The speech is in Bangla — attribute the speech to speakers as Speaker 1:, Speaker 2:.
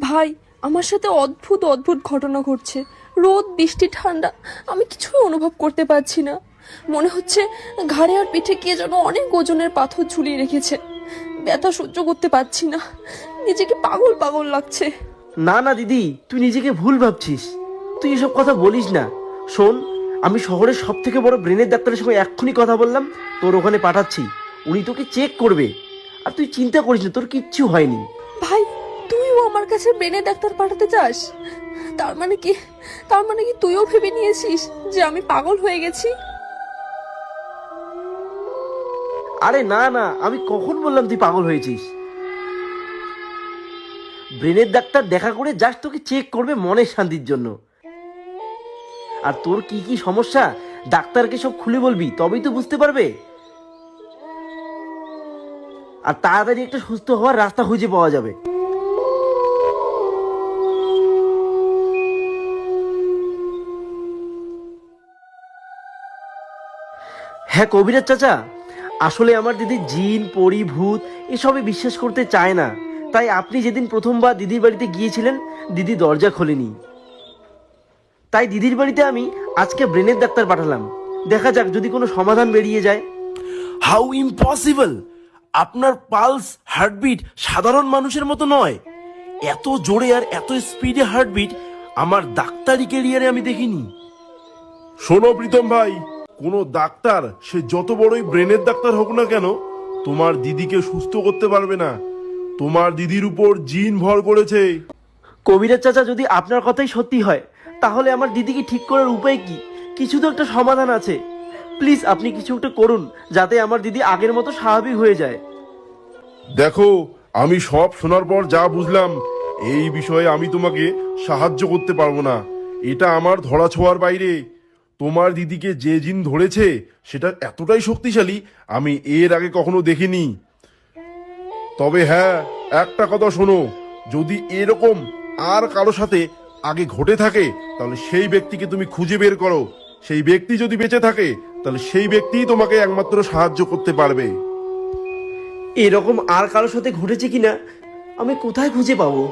Speaker 1: ভাই, আমার সাথে অদ্ভুত অদ্ভুত ঘটনা ঘটছে। রোদ, বৃষ্টি, ঠান্ডা, আমি কিছুই অনুভব করতে পারছি না। মনে হচ্ছে ঘাড়ে আর পিঠে কে যেন অনেক ওজনের পাথর ঝুলিয়ে রেখেছে। ব্যথা সহ্য করতে পারছি না। নিজেকে পাগল পাগল লাগছে।
Speaker 2: না না, দিদি, তুই নিজেকে ভুল ভাবছিস। তুই এসব কথা বলিস না। শোন, আমি শহরের সব থেকে বড় ব্রেনের ডাক্তারের সঙ্গে এক্ষুনি কথা বললাম, তোর ওখানে পাঠাচ্ছি। উনি তোকে চেক করবে। আর তুই চিন্তা করিস না, তোর কিচ্ছু হয়নি।
Speaker 1: আমার কাছে ব্রেনে ডাক্তার পাঠাতে চাস? তার মানে কি, তার মানে কি তুইও ভেবে নিয়েছিস যে আমি পাগল হয়ে গেছি?
Speaker 2: আরে না না, আমি কখন বললাম তুই পাগল হয়েছিস? ব্রেনের ডাক্তার দেখা করে জাস্ট তোকে চেক করবে মনের শান্তির জন্য। আর তোর কি কি সমস্যা, ডাক্তারকে সব খুলে বলবি, তবেই তো বুঝতে পারবে। আর তাড়াতাড়ি একটা সুস্থ হওয়ার রাস্তা খুঁজে পাওয়া যাবে। হ্যাঁ কবিরাজ চাচা আসলে আমার দিদি জিন পরি ভূত এসবে বিশ্বাস করতে চায় না। তাই আপনি যেদিন প্রথমবার দিদির বাড়িতে গিয়েছিলেন দিদি দরজা খোলেনি। তাই দিদির বাড়িতে আমি আজকে ব্রেনের ডাক্তার পাঠালাম। দেখা যাক যদি কোনো সমাধান বেরিয়ে যায়।
Speaker 3: হাউ ইম্পসিবল আপনার পালস হার্টবিট সাধারণ মানুষের মতো নয়। এত জোরে আর এত স্পিডে হার্টবিট আমার ডাক্তারি ক্যারিয়ারে আমি দেখিনি।
Speaker 4: শোনো প্রীতম ভাই কোনো ডাক্তার সে যত বড়ই ব্রেনের ডাক্তার হোক না কেন তোমার দিদিকে সুস্থ করতে পারবে না। তোমার দিদির উপর জিন ভর করেছে।
Speaker 2: কবিরাজ চাচা যদি আপনার কথাই সত্যি হয় তাহলে আমার দিদিকে ঠিক করার উপায় কি? কিছু তো একটা সমাধান আছে। প্লিজ আপনি কিছু একটা করুন যাতে আমার দিদি আগের মতো স্বাভাবিক হয়ে যায়।
Speaker 4: দেখো আমি সব শোনার পর যা বুঝলাম এই বিষয়ে আমি তোমাকে সাহায্য করতে পারব না। এটা আমার ধরা ছোঁয়ার বাইরে। তোমার দিদিকে যে জিন ধরেছে, সেটা এতটাই শক্তিশালী, আমি এর আগে কখনো দেখিনি। তবে হ্যাঁ একটা কথা শোনো, যদি এরকম আর কারও সাথে আগে ঘটে থাকে, তাহলে সেই ব্যক্তিকে তুমি খুঁজে বের করো। সেই ব্যক্তি যদি বেঁচে থাকে, তাহলে সেই ব্যক্তিই তোমাকে একমাত্র সাহায্য করতে পারবে।
Speaker 2: এরকম আর কারোর সাথে ঘটেছে কিনা, আমি কোথায় খুঁজে পাবো?